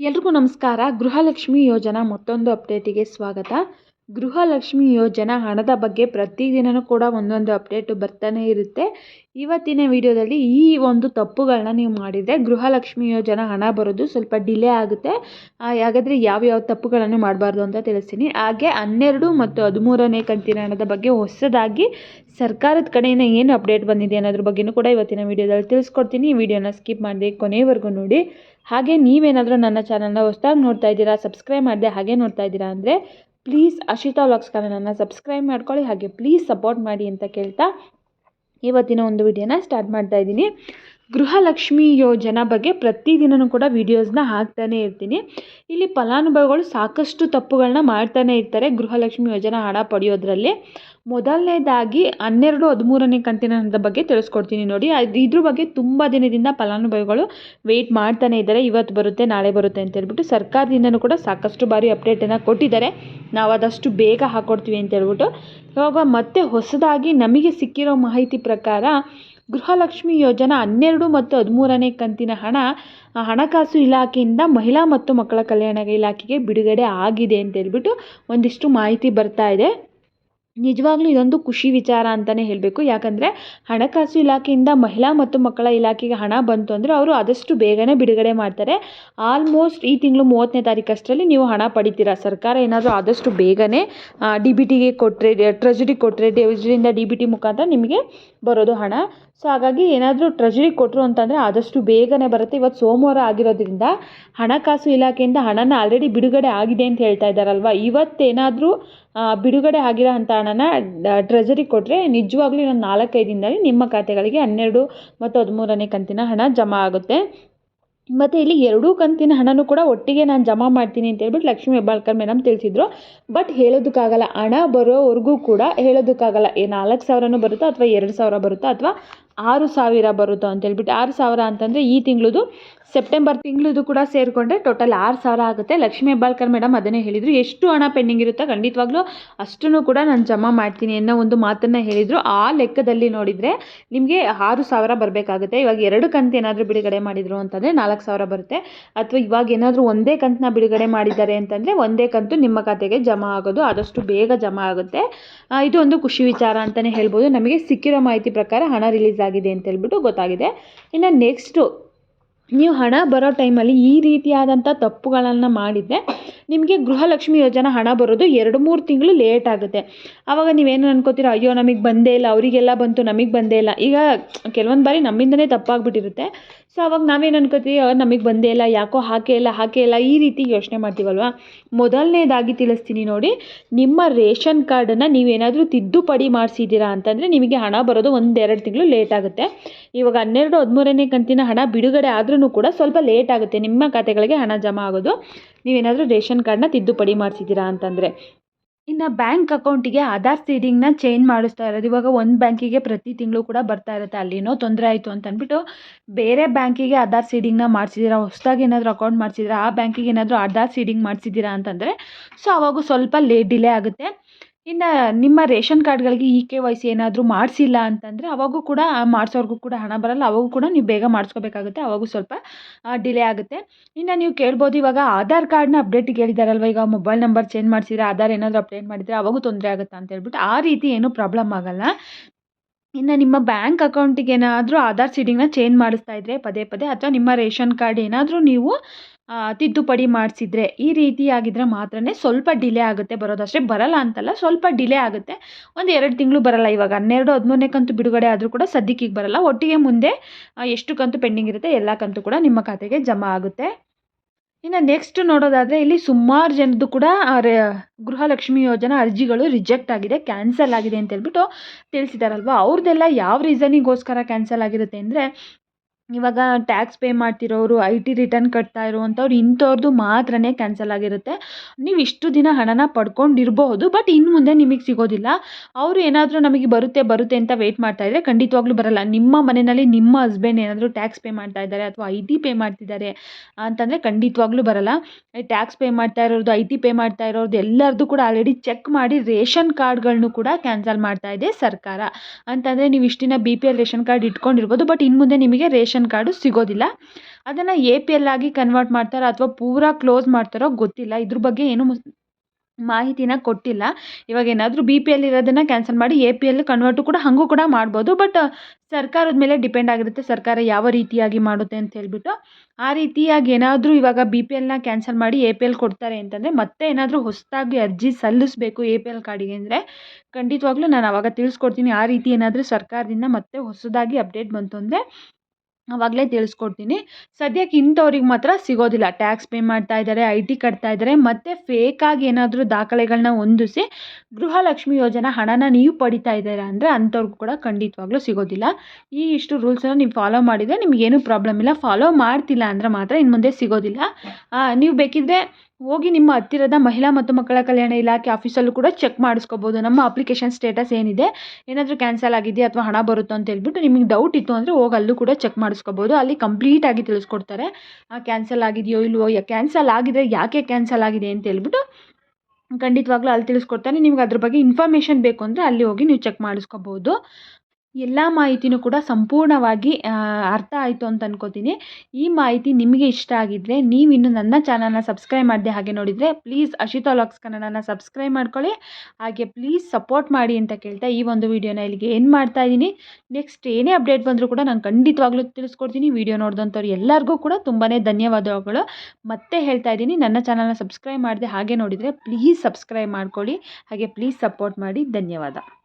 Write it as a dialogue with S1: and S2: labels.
S1: ಎಲ್ರಿಗೂ ನಮಸ್ಕಾರ. ಗೃಹಲಕ್ಷ್ಮಿ ಯೋಜನಾ ಮತ್ತೊಂದು ಅಪ್ಡೇಟಿಗೆ ಸ್ವಾಗತ. ಗೃಹಲಕ್ಷ್ಮಿ ಯೋಜನಾ ಹಣದ ಬಗ್ಗೆ ಪ್ರತಿದಿನವೂ ಕೂಡ ಒಂದೊಂದು ಅಪ್ಡೇಟು ಬರ್ತಾನೆ ಇರುತ್ತೆ. ಇವತ್ತಿನ ವಿಡಿಯೋದಲ್ಲಿ ಈ ಒಂದು ತಪ್ಪುಗಳನ್ನ ನೀವು ಮಾಡಿದರೆ ಗೃಹಲಕ್ಷ್ಮಿ ಯೋಜನಾ ಹಣ ಬರೋದು ಸ್ವಲ್ಪ ಡಿಲೇ ಆಗುತ್ತೆ. ಹಾಗಾದರೆ ಯಾವ್ಯಾವ ತಪ್ಪುಗಳನ್ನು ಮಾಡಬಾರ್ದು ಅಂತ ತಿಳಿಸ್ತೀನಿ. ಹಾಗೆ ಹನ್ನೆರಡು ಮತ್ತು ಹದಿಮೂರನೇ ಕಂತಿನ ಹಣದ ಬಗ್ಗೆ ಹೊಸದಾಗಿ ಸರ್ಕಾರದ ಕಡೆಯಿಂದ ಏನು ಅಪ್ಡೇಟ್ ಬಂದಿದೆ ಅನ್ನೋದ್ರ ಬಗ್ಗೆಯೂ ಕೂಡ ಇವತ್ತಿನ ವಿಡಿಯೋದಲ್ಲಿ ತಿಳಿಸ್ಕೊಡ್ತೀನಿ. ಈ ವಿಡಿಯೋನ ಸ್ಕಿಪ್ ಮಾಡಿದೆ ಕೊನೆವರೆಗೂ ನೋಡಿ. ಹಾಗೆ ನೀವೇನಾದರೂ ನನ್ನ ಚಾನಲ್ನ ಹೊಸ್ದಾಗಿ ನೋಡ್ತಾ ಇದ್ದೀರಾ, ಸಬ್ಸ್ಕ್ರೈಬ್ ಮಾಡಿದೆ ಹಾಗೆ ನೋಡ್ತಾ ಇದ್ದೀರಾ ಅಂದರೆ ಪ್ಲೀಸ್ ಅಶಿತಾ ವ್ಲಾಗ್ಸ್ ಚಾನಲನ್ನು ಸಬ್ಸ್ಕ್ರೈಬ್ ಮಾಡ್ಕೊಳ್ಳಿ, ಹಾಗೆ ಪ್ಲೀಸ್ ಸಪೋರ್ಟ್ ಮಾಡಿ ಅಂತ ಕೇಳ್ತಾ ಇವತ್ತಿನ ಒಂದು ವಿಡಿಯೋನ ಸ್ಟಾರ್ಟ್ ಮಾಡ್ತಾ ಇದ್ದೀನಿ. ಗೃಹಲಕ್ಷ್ಮಿ ಯೋಜನಾ ಬಗ್ಗೆ ಪ್ರತಿದಿನವೂ ಕೂಡ ವೀಡಿಯೋಸ್ನ ಹಾಕ್ತಾನೆ ಇರ್ತೀನಿ. ಇಲ್ಲಿ ಫಲಾನುಭವಿಗಳು ಸಾಕಷ್ಟು ತಪ್ಪುಗಳನ್ನ ಮಾಡ್ತಾನೆ ಇರ್ತಾರೆ ಗೃಹಲಕ್ಷ್ಮಿ ಯೋಜನಾ ಹಣ ಪಡೆಯೋದ್ರಲ್ಲಿ. ಮೊದಲನೇದಾಗಿ ಹನ್ನೆರಡು, ಹದಿಮೂರನೇ ಕಂತಿನ ಬಗ್ಗೆ ತಿಳಿಸ್ಕೊಡ್ತೀನಿ ನೋಡಿ. ಅದು ಇದ್ರ ಬಗ್ಗೆ ತುಂಬ ದಿನದಿಂದ ಫಲಾನುಭವಿಗಳು ವೆಯ್ಟ್ ಮಾಡ್ತಾನೆ ಇದ್ದಾರೆ. ಇವತ್ತು ಬರುತ್ತೆ, ನಾಳೆ ಬರುತ್ತೆ ಅಂತ ಹೇಳ್ಬಿಟ್ಟು ಸರ್ಕಾರದಿಂದನೂ ಕೂಡ ಸಾಕಷ್ಟು ಬಾರಿ ಅಪ್ಡೇಟನ್ನು ಕೊಟ್ಟಿದ್ದಾರೆ. ನಾವು ಆದಷ್ಟು ಬೇಗ ಹಾಕ್ಕೊಡ್ತೀವಿ ಅಂತ ಹೇಳ್ಬಿಟ್ಟು. ಇವಾಗ ಮತ್ತೆ ಹೊಸದಾಗಿ ನಮಗೆ ಸಿಕ್ಕಿರೋ ಮಾಹಿತಿ ಪ್ರಕಾರ ಗೃಹಲಕ್ಷ್ಮಿ ಯೋಜನಾ ಹನ್ನೆರಡು ಮತ್ತು ಹದಿಮೂರನೇ ಕಂತಿನ ಹಣ ಹಣಕಾಸು ಇಲಾಖೆಯಿಂದ ಮಹಿಳಾ ಮತ್ತು ಮಕ್ಕಳ ಕಲ್ಯಾಣ ಇಲಾಖೆಗೆ ಬಿಡುಗಡೆ ಆಗಿದೆ ಅಂತ ಹೇಳ್ಬಿಟ್ಟು ಒಂದಿಷ್ಟು ಮಾಹಿತಿ ಬರ್ತಾ ಇದೆ. ನಿಜವಾಗ್ಲೂ ಇದೊಂದು ಖುಷಿ ವಿಚಾರ ಅಂತಲೇ ಹೇಳಬೇಕು. ಯಾಕಂದರೆ ಹಣಕಾಸು ಇಲಾಖೆಯಿಂದ ಮಹಿಳಾ ಮತ್ತು ಮಕ್ಕಳ ಇಲಾಖೆಗೆ ಹಣ ಬಂತು ಅಂದರೆ ಅವರು ಆದಷ್ಟು ಬೇಗನೆ ಬಿಡುಗಡೆ ಮಾಡ್ತಾರೆ. ಆಲ್ಮೋಸ್ಟ್ ಈ ತಿಂಗಳು ಮೂವತ್ತನೇ ತಾರೀಕಷ್ಟರಲ್ಲಿ ನೀವು ಹಣ ಪಡಿತೀರ? ಸರ್ಕಾರ ಏನಾದರೂ ಆದಷ್ಟು ಬೇಗನೆ ಡಿ ಬಿ ಟಿಗೆ ಕೊಟ್ಟರೆ ಟ್ರೆಜರಿ ಕೊಟ್ಟರೆ ಟ್ರೆಜರಿಯಿಂದ ಡಿ ಬಿ ಟಿ ಮುಖಾಂತರ ನಿಮಗೆ ಬರೋದು ಹಣ. ಸೊ, ಹಾಗಾಗಿ ಏನಾದರೂ ಟ್ರೆಜರಿ ಕೊಟ್ಟರು ಅಂತಂದರೆ ಆದಷ್ಟು ಬೇಗನೆ ಬರುತ್ತೆ. ಇವತ್ತು ಸೋಮವಾರ ಆಗಿರೋದ್ರಿಂದ ಹಣಕಾಸು ಇಲಾಖೆಯಿಂದ ಹಣನ ಆಲ್ರೆಡಿ ಬಿಡುಗಡೆ ಆಗಿದೆ ಅಂತ ಹೇಳ್ತಾ ಇದ್ದಾರಲ್ವ? ಇವತ್ತೇನಾದರೂ ಬಿಡುಗಡೆ ಆಗಿರೋ ಅಂಥ ಹಣನ ಟ್ರೆಜರಿ ಕೊಟ್ಟರೆ ನಿಜವಾಗ್ಲೂ ಇನ್ನೊಂದು ನಾಲ್ಕೈದು ದಿನದಲ್ಲಿ ನಿಮ್ಮ ಖಾತೆಗಳಿಗೆ ಹನ್ನೆರಡು ಮತ್ತು ಹದಿಮೂರನೇ ಕಂತಿನ ಹಣ ಜಮಾ ಆಗುತ್ತೆ. ಮತ್ತು ಇಲ್ಲಿ ಎರಡೂ ಕಂತಿನ ಹಣನೂ ಕೂಡ ಒಟ್ಟಿಗೆ ನಾನು ಜಮಾ ಮಾಡ್ತೀನಿ ಅಂತ ಹೇಳ್ಬಿಟ್ಟು ಲಕ್ಷ್ಮೀ ಹೆಬ್ಬಾಳ್ಕರ್ ಮೇಡಮ್ ತಿಳಿಸಿದ್ರು. ಬಟ್ ಹೇಳೋದಕ್ಕಾಗಲ್ಲ, ಹಣ ಬರೋವರೆಗೂ ಕೂಡ ಹೇಳೋದಕ್ಕಾಗಲ್ಲ. ನಾಲ್ಕು ಸಾವಿರನೂ ಬರುತ್ತೋ ಅಥವಾ ಎರಡು ಸಾವಿರ ಬರುತ್ತೋ ಅಥವಾ ಆರು ಸಾವಿರ ಬರುತ್ತೋ ಅಂತ ಹೇಳ್ಬಿಟ್ಟು, ಆರು ಸಾವಿರ ಅಂತಂದರೆ ಈ ತಿಂಗಳದು ಸೆಪ್ಟೆಂಬರ್ ತಿಂಗಳದು ಕೂಡ ಸೇರಿಕೊಂಡ್ರೆ ಟೋಟಲ್ ಆರು ಸಾವಿರ ಆಗುತ್ತೆ. ಲಕ್ಷ್ಮೀ ಹೆಬ್ಬಾಳ್ಕರ್ ಮೇಡಮ್ ಅದನ್ನೇ ಹೇಳಿದರು. ಎಷ್ಟು ಹಣ ಪೆಂಡಿಂಗ್ ಇರುತ್ತೋ ಖಂಡಿತವಾಗ್ಲೂ ಅಷ್ಟನ್ನು ಕೂಡ ನಾನು ಜಮಾ ಮಾಡ್ತೀನಿ ಅನ್ನೋ ಒಂದು ಮಾತನ್ನು ಹೇಳಿದರು. ಆ ಲೆಕ್ಕದಲ್ಲಿ ನೋಡಿದರೆ ನಿಮಗೆ ಆರು ಸಾವಿರ ಬರಬೇಕಾಗುತ್ತೆ. ಇವಾಗ ಎರಡು ಕಂತು ಏನಾದರೂ ಬಿಡುಗಡೆ ಮಾಡಿದರು ಅಂತಂದರೆ ನಾಲ್ಕು ಸಾವಿರ ಬರುತ್ತೆ. ಅಥವಾ ಇವಾಗ ಏನಾದರೂ ಒಂದೇ ಕಂತನ್ನ ಬಿಡುಗಡೆ ಮಾಡಿದ್ದಾರೆ ಅಂತಂದರೆ ಒಂದೇ ಕಂತು ನಿಮ್ಮ ಖಾತೆಗೆ ಜಮಾ ಆಗೋದು, ಆದಷ್ಟು ಬೇಗ ಜಮಾ ಆಗುತ್ತೆ. ಇದು ಒಂದು ಖುಷಿ ವಿಚಾರ ಅಂತಲೇ ಹೇಳ್ಬೋದು. ನಮಗೆ ಸಿಕ್ಕಿರೋ ಮಾಹಿತಿ ಪ್ರಕಾರ ಹಣ ರಿಲೀಸ್ ಆಗಿದೆ ಅಂತ ಹೇಳ್ಬಿಟ್ಟು ಗೊತ್ತಾಗಿದೆ. ಇನ್ನು ನೆಕ್ಸ್ಟು ನೀವು ಹಣ ಬರೋ ಟೈಮಲ್ಲಿ ಈ ರೀತಿಯಾದಂಥ ತಪ್ಪುಗಳನ್ನು ಮಾಡಿದ್ದೆ ನಿಮಗೆ ಗೃಹಲಕ್ಷ್ಮಿ ಯೋಜನೆ ಹಣ ಬರೋದು ಎರಡು ಮೂರು ತಿಂಗಳು ಲೇಟ್ ಆಗುತ್ತೆ. ಆವಾಗ ನೀವೇನು ಅನ್ಕೋತೀರ, ಅಯ್ಯೋ, ನಮಗೆ ಬಂದೇ ಇಲ್ಲ, ಅವರಿಗೆಲ್ಲ ಬಂತು, ನಮಗೆ ಬಂದೇ ಇಲ್ಲ. ಈಗ ಕೆಲವೊಂದು ಬಾರಿ ನಮ್ಮಿಂದನೇ ತಪ್ಪಾಗ್ಬಿಟ್ಟಿರುತ್ತೆ. ಸೊ ಅವಾಗ ನಾವೇನು ಅನ್ಕೋತೀವಿ ನಮಗೆ ಬಂದೇ ಇಲ್ಲ, ಯಾಕೋ ಹಾಕೇ ಇಲ್ಲ ಹಾಕೇ ಇಲ್ಲ, ಈ ರೀತಿ ಯೋಚನೆ ಮಾಡ್ತೀವಲ್ವ? ಮೊದಲನೇದಾಗಿ ತಿಳಿಸ್ತೀನಿ ನೋಡಿ, ನಿಮ್ಮ ರೇಷನ್ ಕಾರ್ಡನ್ನು ನೀವೇನಾದರೂ ತಿದ್ದುಪಡಿ ಮಾಡಿಸಿದ್ದೀರಾ ಅಂತಂದರೆ ನಿಮಗೆ ಹಣ ಬರೋದು ಒಂದೆರಡು ತಿಂಗಳು ಲೇಟ್ ಆಗುತ್ತೆ. ಇವಾಗ ಹನ್ನೆರಡು ಹದಿಮೂರನೇ ಕಂತಿನ ಹಣ ಬಿಡುಗಡೆ ಆದ್ರೂ ಕೂಡ ಸ್ವಲ್ಪ ಲೇಟ್ ಆಗುತ್ತೆ. ನಿಮ್ಮ ಖಾತೆಗಳಿಗೆ ಹಣ ಜಮಾ ಆಗೋದು. ನೀವೇನಾದರೂ ರೇಷನ್ ಕಾರ್ಡ್ನ ತಿದ್ದುಪಡಿ ಮಾಡಿಸಿದ್ದೀರಾ ಅಂತಂದರೆ. ಇನ್ನು ಬ್ಯಾಂಕ್ ಅಕೌಂಟಿಗೆ ಆಧಾರ್ ಸೀಡಿಂಗ್ನ ಚೇಂಜ್ ಮಾಡಿಸ್ತಾ ಇರೋದು. ಇವಾಗ ಒಂದು ಬ್ಯಾಂಕಿಗೆ ಪ್ರತಿ ತಿಂಗಳು ಕೂಡ ಬರ್ತಾ ಇರುತ್ತೆ. ಅಲ್ಲಿನೋ ತೊಂದರೆ ಆಯಿತು ಅಂತ ಅಂದ್ಬಿಟ್ಟು ಬೇರೆ ಬ್ಯಾಂಕಿಗೆ ಆಧಾರ್ ಸೀಡಿಂಗ್ನ ಮಾಡಿಸಿದ್ದೀರಾ, ಹೊಸದಾಗಿ ಏನಾದರೂ ಅಕೌಂಟ್ ಮಾಡಿಸಿದ್ದೀರಾ, ಆ ಬ್ಯಾಂಕಿಗೆ ಏನಾದರೂ ಆಧಾರ್ ಸೀಡಿಂಗ್ ಮಾಡಿಸಿದ್ದೀರಾ ಅಂತಂದರೆ, ಸೊ ಅವಾಗೂ ಸ್ವಲ್ಪ ಲೇಟ್ ಡಿಲೇ ಆಗುತ್ತೆ. ಇನ್ನು ನಿಮ್ಮ ರೇಷನ್ ಕಾರ್ಡ್ಗಳಿಗೆ ಇ ಕೆ ವೈ ಸಿ ಏನಾದರೂ ಮಾಡಿಸಿಲ್ಲ ಅಂತಂದರೆ ಅವಾಗೂ ಕೂಡ ಮಾಡಿಸೋರ್ಗೂ ಕೂಡ ಹಣ ಬರಲ್ಲ. ಅವಾಗೂ ಕೂಡ ನೀವು ಬೇಗ ಮಾಡಿಸ್ಕೋಬೇಕಾಗುತ್ತೆ. ಅವಾಗೂ ಸ್ವಲ್ಪ ಡಿಲೇ ಆಗುತ್ತೆ. ಇನ್ನು ನೀವು ಕೇಳ್ಬೋದು ಇವಾಗ ಆಧಾರ್ ಕಾರ್ಡ್ನ ಅಪ್ಡೇಟಿಗೆ ಹೇಳಿದಾರಲ್ವ ಈಗ ಮೊಬೈಲ್ ನಂಬರ್ ಚೇಂಜ್ ಮಾಡಿಸಿದ್ರೆ, ಆಧಾರ್ ಏನಾದರೂ ಅಪ್ಡೇಟ್ ಮಾಡಿದರೆ ಅವಾಗೂ ತೊಂದರೆ ಆಗುತ್ತಾ ಅಂತ ಹೇಳ್ಬಿಟ್ಟು ಆ ರೀತಿ ಏನೂ ಪ್ರಾಬ್ಲಮ್ ಆಗೋಲ್ಲ. ಇನ್ನು ನಿಮ್ಮ ಬ್ಯಾಂಕ್ ಅಕೌಂಟಿಗೆ ಏನಾದರೂ ಆಧಾರ್ ಸೀಡಿಂಗ್ನ ಚೇಂಜ್ ಮಾಡಿಸ್ತಾ ಇದ್ದರೆ ಪದೇ ಪದೇ, ಅಥವಾ ನಿಮ್ಮ ರೇಷನ್ ಕಾರ್ಡ್ ಏನಾದರೂ ನೀವು ತಿದ್ದುಪಡಿ ಮಾಡಿಸಿದ್ರೆ, ಈ ರೀತಿಯಾಗಿದ್ದರೆ ಮಾತ್ರನೇ ಸ್ವಲ್ಪ ಡಿಲೇ ಆಗುತ್ತೆ. ಬರೋದಷ್ಟೇ ಬರಲ್ಲ ಅಂತಲ್ಲ, ಸ್ವಲ್ಪ ಡಿಲೇ ಆಗುತ್ತೆ. ಒಂದು ಎರಡು ತಿಂಗಳು ಬರಲ್ಲ ಇವಾಗ. ಹನ್ನೆರಡು, ಹದಿಮೂರನೇ ಕಂತು ಬಿಡುಗಡೆ ಆದರೂ ಕೂಡ ಸದ್ಯಕ್ಕೆ ಬರಲ್ಲ. ಒಟ್ಟಿಗೆ ಮುಂದೆ ಎಷ್ಟು ಕಂತು ಪೆಂಡಿಂಗ್ ಇರುತ್ತೆ, ಎಲ್ಲ ಕಂತು ಕೂಡ ನಿಮ್ಮ ಖಾತೆಗೆ ಜಮಾ ಆಗುತ್ತೆ. ಇನ್ನು ನೆಕ್ಸ್ಟ್ ನೋಡೋದಾದರೆ ಇಲ್ಲಿ ಸುಮಾರು ಜನದ್ದು ಕೂಡ ಗೃಹಲಕ್ಷ್ಮಿ ಯೋಜನಾ ಅರ್ಜಿಗಳು ರಿಜೆಕ್ಟ್ ಆಗಿದೆ ಕ್ಯಾನ್ಸಲ್ ಆಗಿದೆ ಅಂತ ಹೇಳ್ಬಿಟ್ಟು ತಿಳಿಸಿದಾರಲ್ವ? ಅವ್ರದ್ದೆಲ್ಲ ಯಾವ ರೀಸನಿಗೋಸ್ಕರ ಕ್ಯಾನ್ಸಲ್ ಆಗಿರುತ್ತೆ ಅಂದರೆ ಇವಾಗ ಟ್ಯಾಕ್ಸ್ ಪೇ ಮಾಡ್ತಿರೋರು, ಐ ಟಿ ರಿಟರ್ನ್ ಕಟ್ತಾ ಇರುವಂಥವ್ರು ಇಂಥವ್ರದ್ದು ಮಾತ್ರನೇ ಕ್ಯಾನ್ಸಲ್ ಆಗಿರುತ್ತೆ. ನೀವು ಇಷ್ಟು ದಿನ ಹಣನ ಪಡ್ಕೊಂಡಿರಬಹುದು ಬಟ್ ಇನ್ನು ಮುಂದೆ ನಿಮಗೆ ಸಿಗೋದಿಲ್ಲ. ಅವರು ಏನಾದರೂ ನಮಗೆ ಬರುತ್ತೆ ಬರುತ್ತೆ ಅಂತ ವೆಯ್ಟ್ ಮಾಡ್ತಾ ಇದ್ದರೆ ಖಂಡಿತವಾಗ್ಲೂ ಬರಲ್ಲ. ನಿಮ್ಮ ಮನೆಯಲ್ಲಿ ನಿಮ್ಮ ಹಸ್ಬೆಂಡ್ ಏನಾದರೂ ಟ್ಯಾಕ್ಸ್ ಪೇ ಮಾಡ್ತಾ ಇದ್ದಾರೆ ಅಥವಾ ಐ ಟಿ ಪೇ ಮಾಡ್ತಿದ್ದಾರೆ ಅಂತಂದರೆ ಖಂಡಿತವಾಗ್ಲೂ ಬರಲ್ಲ. ಟ್ಯಾಕ್ಸ್ ಪೇ ಮಾಡ್ತಾ ಇರೋದು ಐ ಟಿ ಪೇ ಮಾಡ್ತಾ ಇರೋದು ಎಲ್ಲರದ್ದು ಕೂಡ ಆಲ್ರೆಡಿ ಚೆಕ್ ಮಾಡಿ ರೇಷನ್ ಕಾರ್ಡ್ಗಳನ್ನು ಕೂಡ ಕ್ಯಾನ್ಸಲ್ ಮಾಡ್ತಾ ಇದೆ ಸರ್ಕಾರ. ಅಂತಂದರೆ ನೀವು ಇಷ್ಟಿನ B P L ration card ಇಟ್ಕೊಂಡಿರ್ಬೋದು, but ಇನ್ನು ಮುಂದೆ ನಿಮಗೆ ರೇಷನ್ ರೇಷನ್ ಕಾರ್ಡು ಸಿಗೋದಿಲ್ಲ. ಅದನ್ನು ಎ ಪಿ ಎಲ್ ಆಗಿ ಕನ್ವರ್ಟ್ ಮಾಡ್ತಾರೋ ಅಥವಾ ಪೂರಾ ಕ್ಲೋಸ್ ಮಾಡ್ತಾರೋ ಗೊತ್ತಿಲ್ಲ. ಇದ್ರ ಬಗ್ಗೆ ಏನು ಮಾಹಿತಿನ ಕೊಟ್ಟಿಲ್ಲ. ಇವಾಗ ಏನಾದರೂ ಬಿ ಪಿ ಎಲ್ ಇರೋದನ್ನು ಕ್ಯಾನ್ಸಲ್ ಮಾಡಿ ಎ ಪಿ ಎಲ್ ಕನ್ವರ್ಟು ಕೂಡ ಹಾಗೂ ಕೂಡ ಮಾಡ್ಬೋದು. ಬಟ್ ಸರ್ಕಾರದ ಮೇಲೆ ಡಿಪೆಂಡ್ ಆಗಿರುತ್ತೆ ಸರ್ಕಾರ ಯಾವ ರೀತಿಯಾಗಿ ಮಾಡುತ್ತೆ ಅಂತ ಹೇಳ್ಬಿಟ್ಟು. ಆ ರೀತಿಯಾಗಿ ಏನಾದರೂ ಇವಾಗ ಬಿ ಪಿ ಎಲ್ನ ಕ್ಯಾನ್ಸಲ್ ಮಾಡಿ ಎ ಪಿ ಎಲ್ ಕೊಡ್ತಾರೆ ಅಂತಂದರೆ ಮತ್ತೆ ಏನಾದರೂ ಹೊಸದಾಗಿ ಅರ್ಜಿ ಸಲ್ಲಿಸಬೇಕು ಎ ಪಿ ಎಲ್ ಕಾರ್ಡಿಗೆ ಅಂದರೆ ಖಂಡಿತವಾಗ್ಲೂ ನಾನು ಆವಾಗ ತಿಳಿಸ್ಕೊಡ್ತೀನಿ. ಆ ರೀತಿ ಏನಾದರೂ ಸರ್ಕಾರದಿಂದ ಮತ್ತೆ ಹೊಸದಾಗಿ ಅಪ್ಡೇಟ್ ಬಂತು ಅಂದರೆ ಆವಾಗಲೇ ತಿಳಿಸ್ಕೊಡ್ತೀನಿ. ಸದ್ಯಕ್ಕೆ ಇಂಥವ್ರಿಗೆ ಮಾತ್ರ ಸಿಗೋದಿಲ್ಲ. ಟ್ಯಾಕ್ಸ್ ಪೇ ಮಾಡ್ತಾ ಇದ್ದಾರೆ ಐ ಟಿ ಕಟ್ತಾ ಇದ್ದಾರೆ ಮತ್ತು ಫೇಕಾಗಿ ಏನಾದರೂ ದಾಖಲೆಗಳನ್ನ ಹೊಂದಿಸಿ ಗೃಹಲಕ್ಷ್ಮಿ ಯೋಜನಾ ಹಣನ ನೀವು ಪಡಿತಾ ಇದ್ದೀರಾ ಅಂದರೆ ಅಂಥವ್ರಿಗೂ ಕೂಡ ಖಂಡಿತವಾಗ್ಲೂ ಸಿಗೋದಿಲ್ಲ. ಈ ಇಷ್ಟು ರೂಲ್ಸನ್ನು ನೀವು ಫಾಲೋ ಮಾಡಿದರೆ ನಿಮಗೇನು ಪ್ರಾಬ್ಲಮ್ ಇಲ್ಲ. ಫಾಲೋ ಮಾಡ್ತಿಲ್ಲ ಅಂದರೆ ಮಾತ್ರ ಇನ್ನು ಮುಂದೆ ಸಿಗೋದಿಲ್ಲ ನೀವು ಬೇಕಿದ್ದರೆ ಹೋಗಿ ನಿಮ್ಮ ಹತ್ತಿರದ ಮಹಿಳಾ ಮತ್ತು ಮಕ್ಕಳ ಕಲ್ಯಾಣ ಇಲಾಖೆ ಆಫೀಸಲ್ಲೂ ಕೂಡ ಚೆಕ್ ಮಾಡಿಸ್ಕೋಬೋದು. ನಮ್ಮ ಅಪ್ಲಿಕೇಶನ್ ಸ್ಟೇಟಸ್ ಏನಿದೆ, ಏನಾದರೂ ಕ್ಯಾನ್ಸಲ್ ಆಗಿದೆಯಾ ಅಥವಾ ಹಣ ಬರುತ್ತೋ ಅಂತ ಹೇಳ್ಬಿಟ್ಟು ನಿಮಗೆ ಡೌಟ್ ಇತ್ತು ಅಂದರೆ ಹೋಗಿ ಅಲ್ಲೂ ಕೂಡ ಚೆಕ್ ಮಾಡಿಸ್ಕೋಬೋದು. ಅಲ್ಲಿ ಕಂಪ್ಲೀಟಾಗಿ ತಿಳಿಸ್ಕೊಡ್ತಾರೆ. ಕ್ಯಾನ್ಸಲ್ ಆಗಿದೆಯೋ ಇಲ್ವೋ ಕ್ಯಾನ್ಸಲ್ ಆಗಿದೆ ಯಾಕೆ ಕ್ಯಾನ್ಸಲ್ ಆಗಿದೆ ಅಂತ ಹೇಳ್ಬಿಟ್ಟು ಖಂಡಿತವಾಗ್ಲೂ ಅಲ್ಲಿ ತಿಳಿಸ್ಕೊಡ್ತಾರೆ. ನಿಮ್ಗೆ ಅದ್ರ ಬಗ್ಗೆ ಇನ್ಫಾರ್ಮೇಷನ್ ಬೇಕು ಅಂದರೆ ಅಲ್ಲಿ ಹೋಗಿ ನೀವು ಚೆಕ್ ಮಾಡಿಸ್ಕೋಬೋದು. ಎಲ್ಲ ಮಾಹಿತಿನೂ ಕೂಡ ಸಂಪೂರ್ಣವಾಗಿ ಅರ್ಥ ಆಯಿತು ಅಂತ ಅನ್ಕೋತೀನಿ. ಈ ಮಾಹಿತಿ ನಿಮಗೆ ಇಷ್ಟ ಆಗಿದ್ದರೆ ನೀವಿನ್ನು ನನ್ನ ಚಾನಲ್ನ ಸಬ್ಸ್ಕ್ರೈಬ್ ಮಾಡಿದೆ ಹಾಗೆ ನೋಡಿದರೆ ಪ್ಲೀಸ್ ಅಶಿತಾ ಲಾಕ್ಸ್ ಕನ್ನಡನ ಸಬ್ಸ್ಕ್ರೈಬ್ ಮಾಡ್ಕೊಳ್ಳಿ. ಹಾಗೆ ಪ್ಲೀಸ್ ಸಪೋರ್ಟ್ ಮಾಡಿ ಅಂತ ಕೇಳ್ತಾ ಈ ಒಂದು ವಿಡಿಯೋನ ಇಲ್ಲಿಗೆ ಏನು ಮಾಡ್ತಾ ಇದ್ದೀನಿ. ನೆಕ್ಸ್ಟ್ ಏನೇ ಅಪ್ಡೇಟ್ ಬಂದರೂ ಕೂಡ ನಾನು ಖಂಡಿತವಾಗ್ಲೂ ತಿಳಿಸ್ಕೊಡ್ತೀನಿ. ವಿಡಿಯೋ ನೋಡಿದಂಥವ್ರು ಎಲ್ಲರಿಗೂ ಕೂಡ ತುಂಬಾ ಧನ್ಯವಾದಗಳು. ಮತ್ತೆ ಹೇಳ್ತಾ ಇದ್ದೀನಿ, ನನ್ನ ಚಾನಲ್ನ ಸಬ್ಸ್ಕ್ರೈಬ್ ಮಾಡಿದೆ ಹಾಗೆ ನೋಡಿದರೆ ಪ್ಲೀಸ್ ಸಬ್ಸ್ಕ್ರೈಬ್ ಮಾಡ್ಕೊಳ್ಳಿ. ಹಾಗೆ ಪ್ಲೀಸ್ ಸಪೋರ್ಟ್ ಮಾಡಿ. ಧನ್ಯವಾದ.